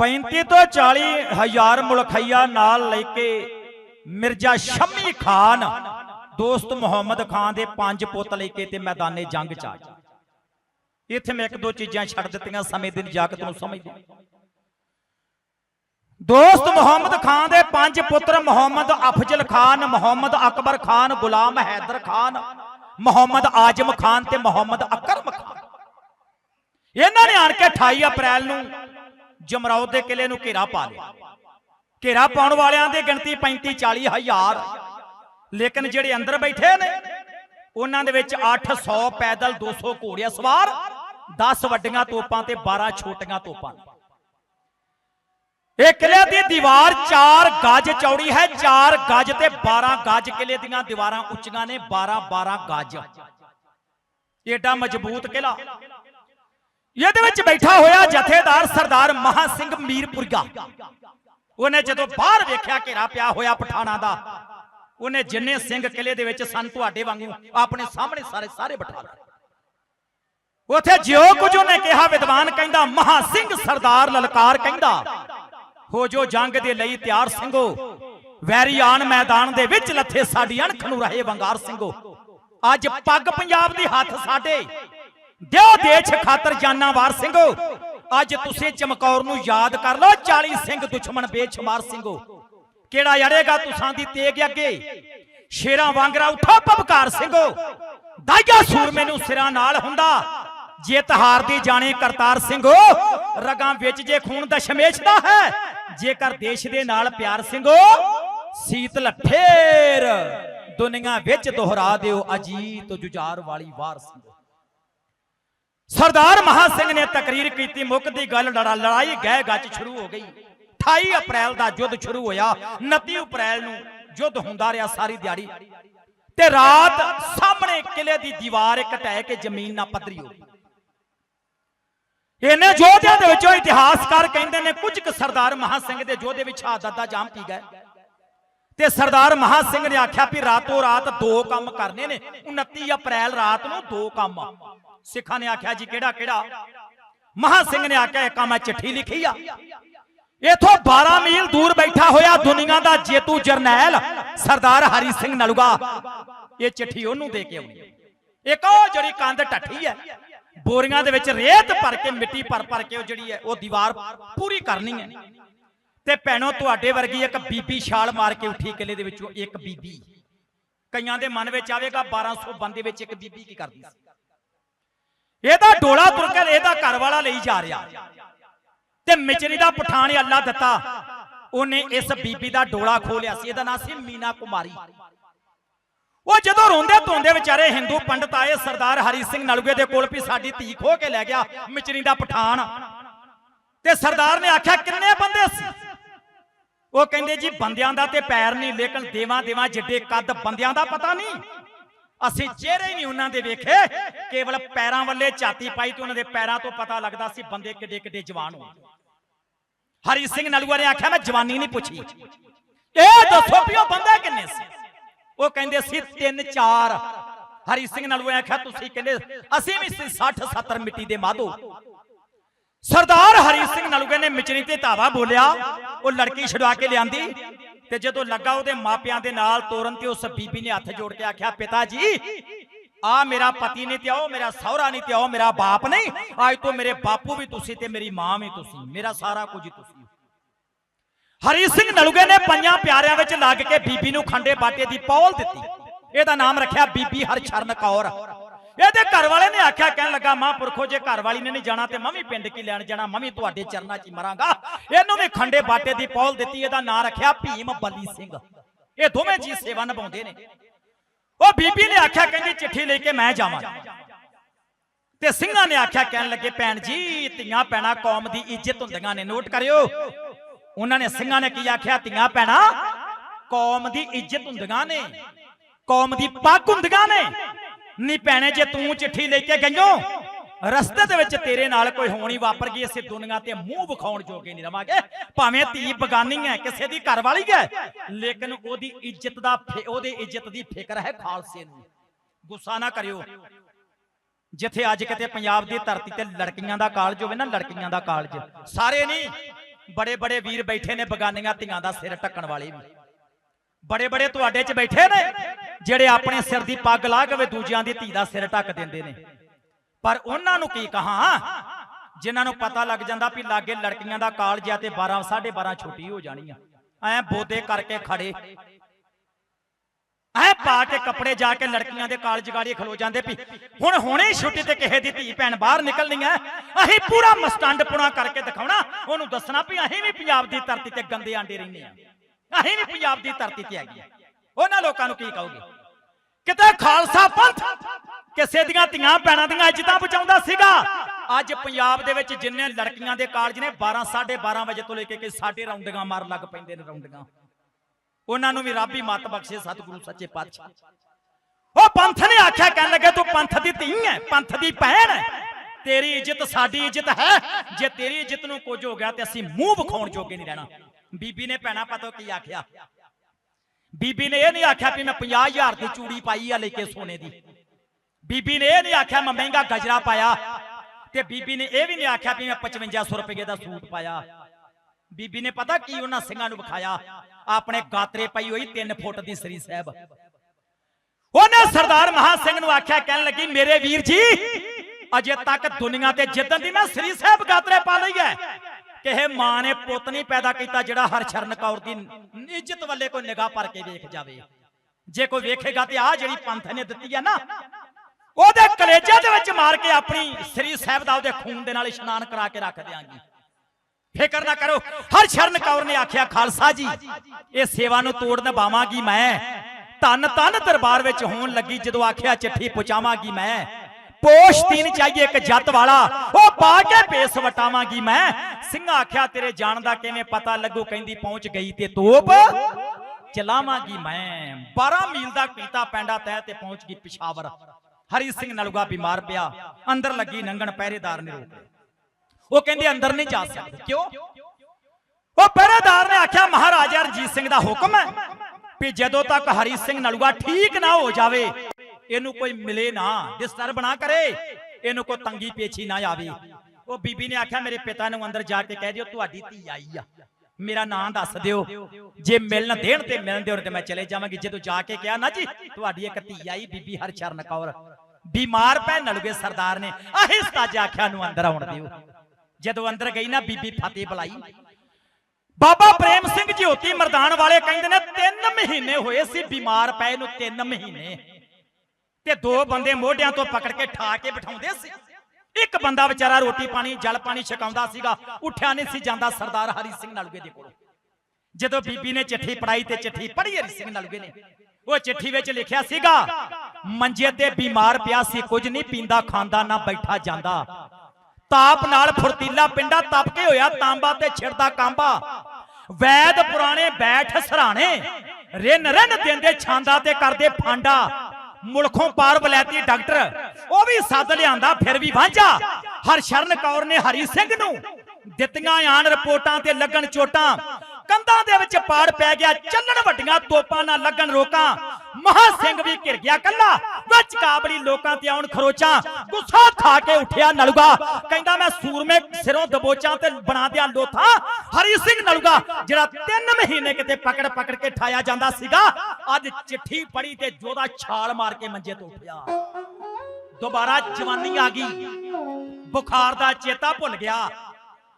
35 ਤੋਂ 40 ਹਜ਼ਾਰ ਮੁਲਖਈਆ ਨਾਲ ਲੈ ਕੇ ਮਿਰਜ਼ਾ ਸ਼ਮੀ ਖਾਨ, ਦੋਸਤ ਮੁਹੰਮਦ ਖਾਨ ਦੇ ਪੰਜ ਪੁੱਤ ਲੈ ਕੇ ਤੇ ਮੈਦਾਨੇ ਜੰਗ ਚ ਆ ਗਿਆ ਇੱਥੇ ਮੈਂ ਇੱਕ ਦੋ ਚੀਜ਼ਾਂ ਛੱਡ ਦਿੱਤੀਆਂ, ਸਮੇਂ ਦੀ ਨਜਾਕਤ ਨੂੰ ਸਮਝਦੇ। ਦੋਸਤ ਮੁਹੰਮਦ ਖਾਨ ਦੇ ਪੰਜ ਪੁੱਤਰ ਮੁਹੰਮਦ ਅਫਜ਼ਲ ਖਾਨ, ਮੁਹੰਮਦ ਅਕਬਰ ਖਾਨ, ਗੁਲਾਮ ਹੈਦਰ ਖਾਨ, ਮੁਹੰਮਦ ਆਜਮ ਖਾਨ ਤੇ ਮੁਹੰਮਦ ਅਕਰਮ ਖਾਨ। ਇਹਨਾਂ ਨੇ ਆਣ ਕੇ 28 ਅਪ੍ਰੈਲ ਨੂੰ ਜਮਰੌਦ ਦੇ ਕਿਲੇ ਨੂੰ ਘੇਰਾ ਪਾ ਲਿਆ। ਘੇਰਾ ਪਾਉਣ ਵਾਲਿਆਂ ਦੀ ਗਿਣਤੀ 35 40 ਹਜ਼ਾਰ। ਲੇਕਿਨ ਜਿਹੜੇ ਅੰਦਰ ਬੈਠੇ ਨੇ, ਉਹਨਾਂ ਦੇ ਵਿੱਚ 800 ਪੈਦਲ 200 ਘੋੜਿਆ ਸਵਾਰ 10 ਵੱਡੀਆਂ ਤੋਪਾਂ ਤੇ 12 ਛੋਟੀਆਂ ਤੋਪਾਂ ਇਹ ਕਿਲੇ ਦੀ ਦੀਵਾਰ 4 ਗਜ ਚੌੜੀ ਹੈ 4 ਗਜ ਤੇ 12 ਗਜ ਕਿਲੇ ਦੀਆਂ ਦੀਵਾਰਾਂ ਉੱਚੀਆਂ ਨੇ 12 12 ਗਜ। ਏਡਾ ਮਜ਼ਬੂਤ ਕਿਲਾ। ਇਹਦੇ ਵਿੱਚ ਬੈਠਾ ਹੋਇਆ ਜਥੇਦਾਰ ਸਰਦਾਰ ਮਹਾ ਸਿੰਘ ਮੀਰਪੁਰੀਆ ਉਹਨੇ ਜਦੋਂ ਬਾਹਰ ਵੇਖਿਆ ਘੇਰਾ ਪਿਆ ਹੋਇਆ ਪਠਾਣਾ ਦਾ, ਉਹਨੇ ਜਿੰਨੇ ਸਿੰਘ ਕਿਲੇ ਦੇ ਵਿੱਚ ਸਨ ਤੁਹਾਡੇ ਵਾਂਗੂ, ਆਪਣੇ ਸਾਹਮਣੇ ਸਾਰੇ ਸਾਰੇ ਬਿਠਾ ਲਏ। ਉਥੇ ਜਿਉ ਕੁਝ ਉਹਨੇ ਕਿਹਾ, ਵਿਦਵਾਨ ਕਹਿੰਦਾ, ਮਹਾ ਸਿੰਘ ਸਰਦਾਰ ਲਲਕਾਰ ਕਹਿੰਦਾ, ਹੋ ਜੋ ਜੰਗ ਦੇ ਲਈ ਤਿਆਰ ਸਿੰਘੋ ਵੈਰੀ ਮੈਦਾਨ ਦੇ ਵਿੱਚ ਲੱਥੇ ਸਾਡੀ ਅਣਖ ਨੂੰ ਰਹੇ ਵੰਗਾਰ ਸਿੰਘੋ। ਅੱਜ ਪੱਗ ਪੰਜਾਬ ਦੀ ਹੱਥ ਸਾਡੇ ਦਿਓ ਦੇਸ਼ ਖਾਤਰ ਜਾਨਾਂ ਵਾਰ ਸਿੰਘੋ। ਅੱਜ ਤੁਸੀਂ ਚਮਕੌਰ ਨੂੰ ਯਾਦ ਕਰ ਲਓ 40 ਸਿੰਘ ਦੁਸ਼ਮਣ ਬੇਸ਼ੁਮਾਰ ਸਿੰਘੋ। ਕਿਹੜਾ ਅੜੇਗਾ ਤੁਸਾਂ ਦੀ ਤੇਗ ਅੱਗੇ? ਸ਼ੇਰਾਂ ਵਾਂਗਰਾ ਉਠਾ ਪਵਕਾਰ ਸਿੰਘੋ। ਦਾਈਆ ਸੂਰ ਮੈਨੂੰ ਸਿਰਾਂ ਨਾਲ ਹੁੰਦਾ। ਜੇ ਤਹਾਰ ਦੀ ਜਾਣੇ ਕਰਤਾਰ ਸਿੰਘੋ। ਰਗਾਂ ਵਿੱਚ ਜੇ ਖੂਨ ਦਾ ਹੈ। ਜੇਕਰ ਦੇਸ਼ ਦੇ ਨਾਲ ਪਿਆਰ ਸਿੰਘੋ ਸੀਤ ਲਠੇਰ ਦੁਨੀਆ ਵਿੱਚ ਦੁਹਰਾ ਦਿਓ ਅਜੀਤ ਜੁਝਾਰ ਵਾਲੀ ਵਾਰ ਸਿੰਘੋ ਸਰਦਾਰ ਮਹਾ ਸਿੰਘ ਨੇ ਤਕਰੀਰ ਕੀਤੀ, ਮੁੱਕ ਦੀ ਗੱਲ ਲੜਾ, ਲੜਾਈ ਗਹਿ ਗੱਜ ਸ਼ੁਰੂ ਹੋ ਗਈ। 28 ਅਪ੍ਰੈਲ ਦਾ ਯੁੱਧ ਸ਼ੁਰੂ ਹੋਇਆ 29 ਅਪ੍ਰੈਲ ਨੂੰ ਯੁੱਧ ਹੁੰਦਾ ਰਿਹਾ ਸਾਰੀ ਦਿਹਾੜੀ। ਤੇ ਰਾਤ ਸਾਹਮਣੇ ਕਿਲੇ ਦੀ ਦੀਵਾਰ ਇੱਕ ਢਹਿ ਕੇ ਜ਼ਮੀਨ ਨਾ ਪੱਧਰੀ ਹੋ ਗਈ। ਇਹਨੇ ਯੋਧਿਆਂ ਦੇ ਵਿੱਚੋਂ ਇਤਿਹਾਸਕਾਰ ਕਹਿੰਦੇ ਨੇ, ਕੁਝ ਕੁ ਸਰਦਾਰ ਮਹਾ ਸਿੰਘ ਦੇ ਯੋਧੇ ਵਿੱਚ ਸ਼ਹਾਦਤ ਦਾ ਜਾਮ ਪੀ ਗਏ। ਤੇ ਸਰਦਾਰ ਮਹਾ ਸਿੰਘ ਨੇ ਆਖਿਆ ਵੀ ਰਾਤੋਂ ਰਾਤ ਦੋ ਕੰਮ ਕਰਨੇ ਨੇ 29 ਅਪ੍ਰੈਲ ਰਾਤ ਨੂੰ ਦੋ ਕੰਮ। ਸਿੱਖਾਂ ਨੇ ਆਖਿਆ ਜੀ ਕਿਹੜਾ ਕਿਹੜਾ? ਮਹਾ ਸਿੰਘ ਨੇ ਆਖਿਆ ਇੱਕ ਮੈਂ ਚਿੱਠੀ ਲਿਖੀ ਆ। ਇਥੋਂ 12 ਮੀਲ ਦੂਰ ਬੈਠਾ ਹੋਇਆ ਦੁਨੀਆ ਦਾ ਜੇਤੂ ਜਰਨੈਲ ਸਰਦਾਰ ਹਰੀ ਸਿੰਘ ਨਲੂਗਾ ਇਹ ਚਿੱਠੀ ਉਹਨੂੰ ਦੇ ਕੇ ਆਉਣੀ ਇੱਕ ਉਹ ਜਿਹੜੀ ਕੰਧ ਟੱਠੀ ਹੈ, ਬੋਰੀਆਂ ਦੇ ਵਿੱਚ ਰੇਤ ਭਰ ਕੇ ਮਿੱਟੀ ਭਰ ਭਰ ਕੇ ਉਹ ਜਿਹੜੀ ਹੈ, ਉਹ ਦੀਵਾਰ ਪੂਰੀ ਕਰਨੀ ਹੈ। ਤੇ ਭੈਣੋ, ਤੁਹਾਡੇ ਵਰਗੀ ਇੱਕ ਬੀਬੀ ਛਾਲ ਮਾਰ ਕੇ ਉੱਠੀ ਕਿਲੇ ਦੇ ਵਿੱਚੋਂ ਇੱਕ ਬੀਬੀ। ਕਈਆਂ ਦੇ ਮਨ ਵਿੱਚ ਆਵੇਗਾ 1200 ਬੰਦੇ ਵਿੱਚ ਇੱਕ ਬੀਬੀ ਕੀ ਕਰਦੀ ਸੀ? ਇਹਦਾ ਡੋਲਾ ਤੁਰ ਕੇ ਇਹਦਾ ਘਰ ਵਾਲਾ ਲਈ ਜਾ ਰਿਹਾ। ਤੇ ਮਿਚਰੀ ਦਾ ਪਠਾਨ ਅੱਲਾ ਦਿੱਤਾ। ਉਹਨੇ ਇਸ ਬੀਬੀ ਦਾ ਡੋਲਾ ਖੋਲਿਆ ਸੀ। ਇਹਦਾ ਨਾਮ ਸੀ ਮੀਨਾ ਕੁਮਾਰੀ। ਉਹ ਜਦੋਂ ਰੋਂਦੇ ਧੋਂਦੇ ਵਿਚਾਰੇ ਹਿੰਦੂ ਪੰਡਤ ਆਏ, ਸਰਦਾਰ ਹਰੀ ਸਿੰਘ ਨਲੂਗੇ ਦੇ ਕੋਲ ਵੀ ਸਾਡੀ ਧੀ ਖੋ ਕੇ ਲੈ ਗਿਆ ਮਿਚਰੀ ਦਾ ਪਠਾਨ। ਤੇ ਸਰਦਾਰ ਨੇ ਆਖਿਆ, ਕਿੰਨੇ ਬੰਦੇ ਸੀ? ਉਹ ਕਹਿੰਦੇ ਜੀ, ਬੰਦਿਆਂ ਦਾ ਤੇ ਪੈਰ ਨਹੀਂ, ਲੇਕਿਨ ਦੇਵਾਂ ਦੇਵਾਂ ਜਿੱਡੇ ਕੱਦ ਬੰਦਿਆਂ ਦਾ ਪਤਾ ਨਹੀਂ। ਅਸੀਂ ਚਿਹਰੇ ਹੀ ਨਹੀਂ ਉਹਨਾਂ ਦੇ ਵੇਖੇ। ਕੇਵਲ ਪੈਰਾਂ ਵੱਲੇ ਝਾਤੀ ਪਾਈ ਤੇ ਉਹਨਾਂ ਦੇ ਪੈਰਾਂ ਤੋਂ ਪਤਾ ਲੱਗਦਾ ਸੀ ਬੰਦੇ ਕਿੱਡੇ ਕਿੱਡੇ ਜਵਾਨ ਹੋਣ ਹਰੀ ਸਿੰਘ ਨਲੂਆ ਨੇ ਆਖਿਆ, ਮੈਂ ਜਵਾਨੀ ਨਹੀਂ ਪੁੱਛੀ। ਇਹ ਦੱਸੋ ਵੀ ਬੰਦੇ ਕਿੰਨੇ ਸੀ? ਉਹ ਕਹਿੰਦੇ ਸੀ 3 4 ਹਰੀ ਸਿੰਘ ਨਲੂਆ ਨੇ ਆਖਿਆ, ਤੁਸੀਂ ਕਹਿੰਦੇ, ਅਸੀਂ ਵੀ ਸੀ 60 70 ਮਿੱਟੀ ਦੇ ਮਾਧੋ। ਸਰਦਾਰ ਹਰੀ ਸਿੰਘ ਨਲੂਗੇ ਨੇ ਮਿਚਰੀ ਤੇ ਧਾਵਾ ਬੋਲਿਆ। ਉਹ ਲੜਕੀ ਛਡਵਾ ਕੇ ਲਿਆਂਦੀ। ਤੇ ਜਦੋਂ ਲੱਗਾ ਉਹਦੇ ਮਾਪਿਆਂ ਦੇ ਨਾਲ ਤੋਰਨ ਤੇ ਉਸ ਬੀਬੀ ਨੇ ਹੱਥ ਜੋੜ ਕੇ ਆਖਿਆ, ਪਿਤਾ ਜੀ, ਆ ਮੇਰਾ ਪਤੀ ਨਹੀਂ ਤੇ ਉਹ ਮੇਰਾ ਸਹੁਰਾ ਨਹੀਂ ਤੇ ਉਹ ਮੇਰਾ ਬਾਪ ਨਹੀਂ। ਅੱਜ ਤੋਂ ਮੇਰੇ ਬਾਪੂ ਵੀ ਤੁਸੀਂ ਤੇ ਮੇਰੀ ਮਾਂ ਵੀ ਤੁਸੀਂ, ਮੇਰਾ ਸਾਰਾ ਕੁਝ ਤੁਸੀਂ। ਹਰੀ ਸਿੰਘ ਨਲੂਗੇ ਨੇ ਪੰਜਾਂ ਪਿਆਰਿਆਂ ਵਿੱਚ ਲੱਗ ਕੇ ਬੀਬੀ ਨੂੰ ਖੰਡੇ ਬਾਟੇ ਦੀ ਪੌਲ ਦਿੱਤੀ। ਇਹਦਾ ਨਾਮ ਰੱਖਿਆ ਬੀਬੀ ਹਰਸ਼ਰਨ ਕੌਰ। ਇਹਦੇ ਘਰ ਵਾਲੇ ਨੇ ਆਖਿਆ, ਕਹਿਣ ਲੱਗਾ, ਮਹਾਂਪੁਰਖੋ, ਜੇ ਘਰ ਵਾਲੀ ਨੇ ਨਹੀਂ ਜਾਣਾ ਤੇ ਮੈਂ ਵੀ ਪਿੰਡ ਕੀ ਲੈਣ ਜਾਣਾ, ਮੈਂ ਵੀ ਤੁਹਾਡੇ ਚਰਨਾਂ 'ਚ ਮਰਾਂਗਾ। ਇਹਨੂੰ ਵੀ ਖੰਡੇ ਬਾਟੇ ਦੀ ਪੌਲ ਦਿੱਤੀ, ਇਹਦਾ ਨਾਂ ਰੱਖਿਆ ਭੀਮ ਬਲੀ ਸਿੰਘ। ਇਹ ਦੋਵੇਂ ਜੀ ਸੇਵਾ ਨਿਭਾਉਂਦੇ ਨੇ। ਉਹ ਬੀਬੀ ਨੇ ਆਖਿਆ, ਕਹਿੰਦੀ, ਚਿੱਠੀ ਲੈ ਕੇ ਮੈਂ ਜਾਵਾਂ। ਤੇ ਸਿੰਘਾਂ ਨੇ ਆਖਿਆ, ਕਹਿਣ ਲੱਗੇ, ਭੈਣ ਜੀ, ਧੀਆਂ ਪੈਣਾ ਕੌਮ ਦੀ ਇੱਜ਼ਤ ਹੁੰਦੀਆਂ ਨੇ, ਨੋਟ ਕਰਿਓ। ਉਹਨਾਂ ਨੇ ਸਿੰਘਾਂ ਨੇ ਕੀ ਆਖਿਆ, ਧੀਆਂ ਪੈਣਾ ਕੌਮ ਦੀ ਇੱਜ਼ਤ ਹੁੰਦੀਆਂ ਨੇ, ਕੌਮ ਦੀ ਪੱਗ ਹੁੰਦੀਆਂ ਨੇ। ਨੀ ਭੈਣੇ, ਜੇ ਤੂੰ ਚਿੱਠੀ ਲੈ ਕੇ ਗਈਓ, ਰਸਤੇ ਦੇ ਵਿੱਚ ਤੇਰੇ ਨਾਲ ਕੋਈ ਹੋਣੀ ਵਾਪਰ ਗਈ ਇਸੇ ਦੁਨੀਆ ਤੇ ਮੂੰਹ ਵਿਖਾਉਣ ਜੋਗੇ ਨਹੀਂ ਰਵਾਂਗੇ। ਭਾਵੇਂ ਧੀ ਬਗਾਨੀ ਹੈ, ਕਿਸੇ ਦੀ ਘਰ ਵਾਲੀ ਹੈ, ਲੇਕਿਨ ਉਹਦੀ ਇੱਜ਼ਤ ਦਾ ਫਿ- ਉਹਦੇ ਇੱਜ਼ਤ ਦੀ ਫਿਕਰ ਹੈ ਖਾਲਸੇ ਨੂੰ। ਗੁੱਸਾ ਨਾ ਕਰਿਓ। ਜਿੱਥੇ ਅੱਜ ਕਿਤੇ ਪੰਜਾਬ ਦੀ ਧਰਤੀ ਤੇ ਲੜਕੀਆਂ ਦਾ ਕਾਲਜ ਹੋਵੇ ਨਾ, ਲੜਕੀਆਂ ਦਾ ਕਾਲਜ। ਸਾਰੇ ਨਹੀਂ ਬੜੇ ਬੜੇ ਵੀਰ ਬੈਠੇ ਨੇ ਬਗਾਨੀਆਂ ਧੀਆਂ ਦਾ ਸਿਰ ਢੱਕਣ ਵਾਲੇ ਵੀ। ਬੜੇ ਬੜੇ ਤੁਹਾਡੇ 'ਚ ਬੈਠੇ ਨੇ, ਜਿਹੜੇ ਆਪਣੇ ਸਿਰ ਦੀ ਪੱਗ ਲਾ ਕੇ ਦੂਜਿਆਂ ਦੀ ਧੀ ਦਾ ਸਿਰ ਢੱਕ ਦਿੰਦੇ ਨੇ। ਪਰ ਉਹਨਾਂ ਨੂੰ ਕੀ ਕਹਾਂ? ਜਿਨ੍ਹਾਂ ਨੂੰ ਪਤਾ ਲੱਗ ਜਾਂਦਾ ਵੀ ਲਾਗੇ ਲੜਕੀਆਂ ਦਾ ਕਾਲਜ ਆ ਤੇ 12 12:30 ਛੁੱਟੀ ਹੋ ਜਾਣੀ ਆ। ਐ ਬੋਦੇ ਕਰਕੇ ਖੜੇ। ਐ ਪਾ ਕੇ ਕੱਪੜੇ ਜਾ ਕੇ ਲੜਕੀਆਂ ਦੇ ਕਾਲਜ ਗਾੜੀ ਖਲੋ ਜਾਂਦੇ ਵੀ ਹੁਣ ਹੁਣੇ ਛੁੱਟੀ ਤੇ ਕਿਸੇ ਦੀ ਧੀ ਭੈਣ ਬਾਹਰ ਨਿਕਲਣੀ ਐ ਅਸੀਂ ਪੂਰਾ ਮਸਟੰਡ ਪੁਣਾ ਕਰਕੇ ਦਿਖਾਉਣਾ। ਉਹਨੂੰ ਦੱਸਣਾ ਵੀ ਅਸੀਂ ਵੀ ਪੰਜਾਬ ਦੀ ਧਰਤੀ ਤੇ ਗੰਦੇ ਆਂਡੇ ਰਹਿੰਦੇ ਆ। ਅਸੀਂ ਵੀ ਪੰਜਾਬ ਦੀ ਧਰਤੀ ਤੇ ਹੈਗੇ ਆ ਉਹਨਾਂ ਲੋਕਾਂ ਨੂੰ ਕੀ ਕਹੋਗੇ? ਕਿਤੇ ਖਾਲਸਾ ਪੰਥ ਕਿਸੇ ਦੀਆਂ ਧੀਆਂ ਭੈਣਾਂ ਦੀਆਂ ਇੱਜ਼ਤਾਂ ਬਚਾਉਂਦਾ ਸੀਗਾ? ਅੱਜ ਪੰਜਾਬ ਦੇ ਵਿੱਚ ਜਿੰਨੇ ਲੜਕੀਆਂ ਦੇ ਕਾਲਜ ਨੇ 12 12:30 ਵਜੇ ਤੋਂ ਲੈ ਕੇ ਕਿ ਸਾਡੇ ਰੌਂਡੀਆਂ ਮਾਰ ਲੱਗ ਪੈਂਦੇ ਨੇ ਰੌਂਡੀਆਂ ਉਹਨਾਂ ਨੂੰ ਵੀ ਰੱਬ ਹੀ ਮੱਤ ਬਖਸ਼ੇ, ਸਤਿਗੁਰੂ ਸੱਚੇ ਪਾਤਸ਼ਾਹ। ਉਹ ਪੰਥ ਨੇ ਆਖਿਆ, ਕਹਿਣ ਲੱਗੇ, ਤੂੰ ਪੰਥ ਦੀ ਧੀ ਹੈ ਪੰਥ ਦੀ ਭੈਣ ਹੈ ਤੇਰੀ ਇੱਜ਼ਤ ਸਾਡੀ ਇੱਜ਼ਤ ਹੈ। ਜੇ ਤੇਰੀ ਇੱਜ਼ਤ ਨੂੰ ਕੁਝ ਹੋ ਗਿਆ ਤੇ ਅਸੀਂ ਮੂੰਹ ਵਿਖਾਉਣ ਜੋਗੇ ਨਹੀਂ ਰਹਿਣਾ। ਬੀਬੀ ਨੇ ਭੈਣਾ, ਪਤਾ ਕੀ ਆਖਿਆ? ਬੀਬੀ ਨੇ ਇਹ ਨਹੀਂ ਆਖਿਆ ਵੀ ਮੈਂ 50000 ਦੀ ਚੂੜੀ ਪਾਈ ਆ ਲੈ ਕੇ ਸੋਨੇ ਦੀ। ਬੀਬੀ ਨੇ ਇਹ ਨਹੀਂ ਆਖਿਆ ਮੈਂ ਮਹਿੰਗਾ ਗਜਰਾ ਪਾਇਆ। ਤੇ ਬੀਬੀ ਨੇ ਇਹ ਵੀ ਨਹੀਂ ਆਖਿਆ ਵੀ ਮੈਂ 5500 ਰੁਪਏ ਦਾ ਸੂਟ ਪਾਇਆ। ਬੀਬੀ ਨੇ ਪਤਾ ਕੀ ਉਹਨਾਂ ਸਿੰਘਾਂ ਨੂੰ ਵਿਖਾਇਆ? ਆਪਣੇ ਗਾਤਰੇ ਪਈ ਹੋਈ 3 ਫੁੱਟ ਦੀ ਸ੍ਰੀ ਸਾਹਿਬ। ਉਹਨੇ ਸਰਦਾਰ ਮਹਾ ਸਿੰਘ ਨੂੰ ਆਖਿਆ, ਕਹਿਣ ਲੱਗੀ, ਮੇਰੇ ਵੀਰ ਜੀ, ਅਜੇ ਤੱਕ ਦੁਨੀਆ ਤੇ ਜਿੱਦਣ ਦੀ ਮੈਂ ਸ੍ਰੀ ਸਾਹਿਬ ਗਾਤਰੇ ਪਾ ਲਈ ਹੈ ਕਿਸੇ ਮਾਂ ਨੇ ਪੁੱਤ ਨਹੀਂ ਪੈਦਾ ਕੀਤਾ ਜਿਹੜਾ ਹਰਸ਼ਰਨ ਕੌਰ ਦੀ ਇੱਜ਼ਤ ਵੱਲੇ ਕੋਈ ਨਿਗਾਹ ਭਰ ਕੇ ਵੇਖ ਜਾਵੇ। ਜੇ ਕੋਈ ਵੇਖੇਗਾ ਤੇ ਆ ਜਿਹੜੀ ਪੰਥ ਨੇ ਦਿੱਤੀ ਹੈ ਨਾ, ਉਹਦੇ ਕਲੇਜੇ ਦੇ ਵਿੱਚ ਮਾਰ ਕੇ ਆਪਣੀ ਸ੍ਰੀ ਸਾਹਿਬ ਦਾ ਉਹਦੇ ਖੂਨ ਦੇ ਨਾਲ ਇਸ਼ਨਾਨ ਕਰਾ ਕੇ ਰੱਖ ਦਿਆਂਗੀ। ਫਿਕਰ ਨਾ ਕਰੋ, ਹਰ ਸ਼ਰਨ ਕੌਰ ਨੇ ਆਖਿਆ, ਖਾਲਸਾ ਜੀ, ਇਹ ਸੇਵਾ ਨੂੰ ਤੋੜ ਨਿਭਾਵਾਂਗੀ ਮੈਂ। ਧੰਨ ਧੰਨ ਦਰਬਾਰ ਵਿੱਚ ਹੋਣ ਲੱਗੀ ਜਦੋਂ ਆਖਿਆ, ਚਿੱਠੀ ਪਹੁੰਚਾਵਾਂਗੀ ਮੈਂ। ਪੋਸ਼ ਤੀਨ ਚਾਹੀਏ ਇੱਕ ਜੱਤ ਵਾਲਾ ਪਾ ਕੇ ਭੇਸ ਵਟਾਵਾਂਗੀ ਮੈਂ। ਸਿੰਘਾ ਆਖਿਆ, ਤੇਰੇ ਜਾਣ ਦਾ ਕਿਵੇਂ ਪਤਾ ਲੱਗੂ? ਕਹਿੰਦੀ, ਪਹੁੰਚ ਗਈ ਤੇ ਤੋਪ। ਚਲਾਵਾਂਗੀ ਮੈਂ। 12 ਮੀਲ ਦਾ ਕੀਤਾ ਪੈਂਡਾ ਤਹਿ ਤੇ ਪਹੁੰਚ ਗਈ ਪਿਸ਼ਾਵਰ। ਹਰੀ ਸਿੰਘ ਨਲੂਗਾ ਬਿਮਾਰ ਪਿਆ। ਅੰਦਰ ਲੱਗੀ ਨੰਗਣ ਪਹਿਰੇਦਾਰ ਨੇ ਰੋਕਿਆ ਉਹ ਕਹਿੰਦੇ, ਅੰਦਰ ਨਹੀਂ ਜਾ ਸਕਦੇ। ਕਿਉਂ? ਉਹ ਪਹਿਰੇਦਾਰ ਨੇ ਆਖਿਆ, ਮਹਾਰਾਜਾ ਰਣਜੀਤ ਸਿੰਘ ਦਾ ਹੁਕਮ ਹੈ ਵੀ ਜਦੋਂ ਤੱਕ ਹਰੀ ਸਿੰਘ ਨਲੂਆ ਠੀਕ ਨਾ ਹੋ ਜਾਵੇ, ਇਹਨੂੰ ਕੋਈ ਮਿਲੇ ਨਾ ਡਿਸਟਰਬ ਨਾ ਕਰੇ। ਇਹਨੂੰ ਕੋਈ ਤੰਗੀ ਪੇਛੀ ਨਾ ਆਵੇ। ਉਹ ਬੀਬੀ ਨੇ ਆਖਿਆ, ਮੇਰੇ ਪਿਤਾ ਨੂੰ ਅੰਦਰ ਜਾ ਕੇ ਕਹਿ ਦਿਓ, ਤੁਹਾਡੀ ਧੀ ਆਈ ਆ। ਮੇਰਾ ਨਾਂ ਦੱਸ ਦਿਓ। ਜੇ ਮਿਲਣ ਦੇਣ ਤੇ ਮਿਲਣ ਦਿਓ ਤੇ ਮੈਂ ਚਲੇ ਜਾਵਾਂਗੀ। ਜਦੋਂ ਜਾ ਕੇ ਕਿਹਾ, ਨਾ ਜੀ, ਤੁਹਾਡੀ ਇੱਕ ਧੀ ਆਈ, ਬੀਬੀ ਹਰਚਰਨ ਕੌਰ। ਬਿਮਾਰ ਪੈ ਨਲੂਗੇ ਸਰਦਾਰ ਨੇ ਆਹਿਸਤਾ ਜਾ ਆਖਿਆ ਨੂੰ ਅੰਦਰ ਆਉਣ ਦਿਓ। ਜਦੋਂ ਅੰਦਰ ਗਈ ਨਾ, ਬੀਬੀ ਫਤਿਹ ਬੁਲਾਈ। ਬਾਬਾ ਪ੍ਰੇਮ ਸਿੰਘ ਜੋਤੀ ਮਰਦਾਨ ਵਾਲੇ ਕਹਿੰਦੇ ਨੇ 3 ਮਹੀਨੇ ਹੋਏ ਸੀ, ਬਿਮਾਰ ਪਏ ਨੂੰ 3 ਮਹੀਨੇ। ਤੇ ਦੋ ਬੰਦੇ ਮੋਢਿਆਂ ਤੋਂ ਪਕੜ ਕੇ ਠਾ ਕੇ ਬਿਠਾਉਂਦੇ ਸੀ। ਇੱਕ ਬੰਦਾ ਵਿਚਾਰਾ ਰੋਟੀ ਪਾਣੀ, ਜਲ ਪਾਣੀ ਛਕਾਉਂਦਾ ਸੀਗਾ, ਉੱਠਿਆ ਨਹੀਂ ਸੀ ਜਾਂਦਾ ਸਰਦਾਰ ਹਰੀ ਸਿੰਘ ਨਲੂਗੇ ਦੇ ਕੋਲ। ਜਦੋਂ ਬੀਬੀ ਨੇ ਚਿੱਠੀ ਪੜਾਈ ਤੇ ਚਿੱਠੀ ਪੜ੍ਹੀ, ਹਰੀ ਸਿੰਘ ਨਲੂਗੇ ਨੇ, ਉਹ ਚਿੱਠੀ ਵਿੱਚ ਲਿਖਿਆ ਸੀਗਾ, ਮੰਜੇ ਤੇ ਬਿਮਾਰ ਪਿਆ ਸੀ, ਕੁਝ ਨਹੀਂ ਪੀਂਦਾ, ਖਾਂਦਾ, ਨਾ ਬੈਠਾ ਜਾਂਦਾ। ਤਾਪ ਨਾਲ ਫੁਰਤੀਲਾ ਪਿੰਡਾ ਤਪ ਕੇ ਹੋਇਆ, ਤਾਂਬਾ ਤੇ ਛਿੜਦਾ ਕਾਂਬਾ। ਵੈਦ ਪੁਰਾਣੇ ਬੈਠ ਸਰਾਣੇ ਰਿੰਨ ਰਿੰਨ ਦਿੰਦੇ ਛਾਂਦਾ ਤੇ ਕਰਦੇ ਫਾਂਡਾ। ਮੁਲਖੋਂ ਪਾਰ ਬਲੈਤੀ ਡਾਕਟਰ। ਉਹ ਵੀ ਸੱਦ ਲਿਆਂਦਾ, ਫਿਰ ਵੀ ਵਾਂਝਾ। ਹਰਸ਼ਰਨ ਕੌਰ ਨੇ ਹਰੀ ਸਿੰਘ ਨੂੰ ਦਿੱਤੀਆਂ ਆਣ ਰਿਪੋਰਟਾਂ ਤੇ ਲੱਗਣ ਚੋਟਾਂ। ਕੰਧਾਂ ਦੇ ਵਿੱਚ ਪਾੜ ਪੈ ਗਿਆ, ਚੱਲਣ ਵੱਡੀਆਂ ਤੋਪਾਂ ਨਾਲ ਲੱਗਣ ਰੋਕਾਂ। ਮਹਾ ਸਿੰਘ ਵੀ ਘਿਰ ਗਿਆ ਕੱਲਾ ਵਿੱਚ ਕਾਬਲੀ ਲੋਕਾਂ ਤੇ ਆਉਣ ਖਰੋਚਾਂ। ਗੁੱਸਾ ਖਾ ਕੇ ਉੱਠਿਆ ਨਲੂਗਾ ਕਹਿੰਦਾ, ਮੈਂ ਸੂਰਮੇ ਸਿਰੋਂ ਦਬੋਚਾਂ ਤੇ ਬਣਾ ਦਿਆਂ ਲੋਥਾਂ। ਹਰੀ ਸਿੰਘ ਨਲੂਗਾ ਜਿਹੜਾ 3 ਮਹੀਨੇ ਕਿਤੇ ਪਕੜ ਪਕੜ ਕੇ ਠਾਇਆ ਜਾਂਦਾ ਸੀਗਾ, ਅੱਜ ਚਿੱਠੀ ਪੜੀ ਤੇ ਜੋਦਾ ਛਾਲ ਮਾਰ ਕੇ ਮੰਜੇ ਤੋਂ ਉੱਠਿਆ। ਦੁਬਾਰਾ ਜਵਾਨੀ ਆ ਗਈ। ਬੁਖਾਰ ਦਾ ਚੇਤਾ ਭੁੱਲ ਗਿਆ।